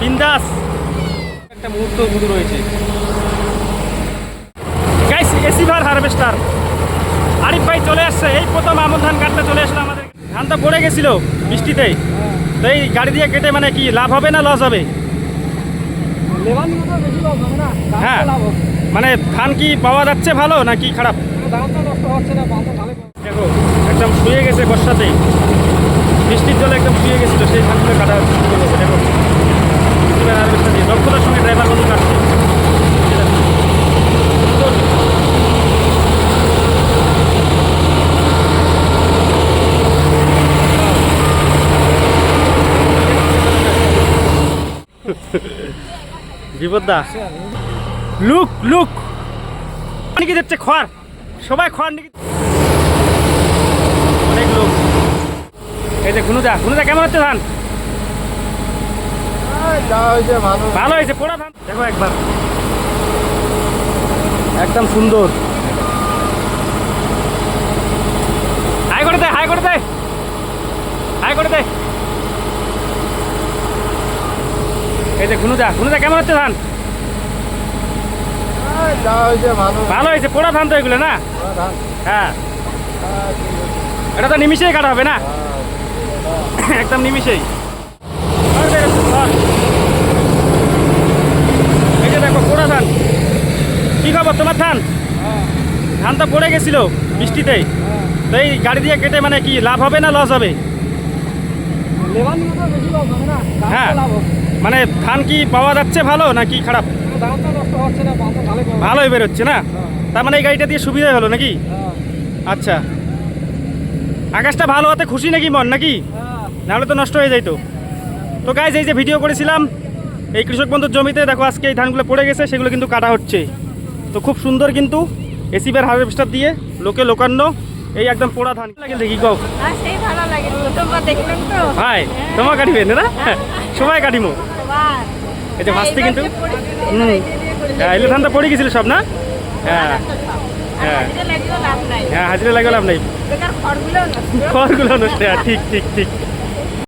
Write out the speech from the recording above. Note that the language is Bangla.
বিন্দাস। একটা মুহূর্ত শুধু রয়েছে। গাইস এসি ভার হারভেস্টার আরিফ ভাই চলে আসছে। এই প্রথম আমন ধান কাটতে চলে আসলো আমাদের। ধান তো পড়ে গেছিল বৃষ্টিতে। তো এই গাড়ি দিয়ে কেটে মানে কি লাভ হবে না লস হবে? হ্যাঁ। মানে ধান কি পাওয়া যাচ্ছে ভালো না কি খারাপ হচ্ছে দেখো একদম শুয়ে গেছে বর্ষাতে বৃষ্টির জলে একদম শুয়ে গেছিল সেই ধানগুলো কাটা শুরু করেছে দেখো এবার হারভেস্টার দিয়ে দক্ষতার সঙ্গে ড্রাইভার বন্ধু কাটছে এই দেখো। সুন্দর। বিপদদা। Look look. নাকি যাচ্ছে খড় সবাই খড় নাকি অনেক লোক। এই যে ঘুনুদা ঘুনুদা কেমন হচ্ছে ধান? ভালো হয়েছে, পোড়া ধান। দেখো একবার। একদম সুন্দর। হাই করে দেয় হাই করে দেয় হাই করে দে। এই যে ঘুনুদা ঘুনুদা কেমন হচ্ছে ধান? ভালো। হয়েছে পোড়া ধান তো এগুলো না? হ্যাঁ। এটা তো নিমিশেই কাটা হবে না? একদম নিমিশেই এই যে দেখো পোড়া ধান। কি খবর তোমার ধান? ধান তো পড়ে গেছিল বৃষ্টিতে। তো এই গাড়ি দিয়ে কেটে মানে কি লাভ হবে না লস হবে? হ্যাঁ। মানে ধান কি পাওয়া যাচ্ছে ভালো না কি খারাপ। ভালোই বেরোচ্ছে না তার মানে এই গাড়িটা দিয়ে সুবিধা হলো নাকি। আচ্ছা আকাশটা ভালো হতে খুশি নাকি মন নাকি। নাহলে তো নষ্ট হয়ে যাইতো তো গাইজ এই যে ভিডিও করেছিলাম, এই কৃষক বন্ধুর জমিতে দেখো আজকে এই ধানগুলো পড়ে গেছে, সেগুলো কিন্তু কাটা হচ্ছে তো খুব সুন্দর কিন্তু এসিবের হারভেস্টার দিয়ে লোকে লোকান্ন এই একদম পোড়া ধান। লাগে দেখি কও? আর সেই ভালো লাগে। তো? ভাই তোমার কাটিবে না? সবাই কাটিমো এই যে ভাসতে কিন্তু ধানটা হুম। হলো, এই যে দিয়ে করে হ্যাঁ এগুলো ধান তো পড়ে গেছিল সব না? হ্যাঁ। হ্যাঁ। হ্যাঁ হাজিরা লাগে লাভ নাই। খড়গুলো নষ্ট হ্যাঁ ঠিক ঠিক ঠিক।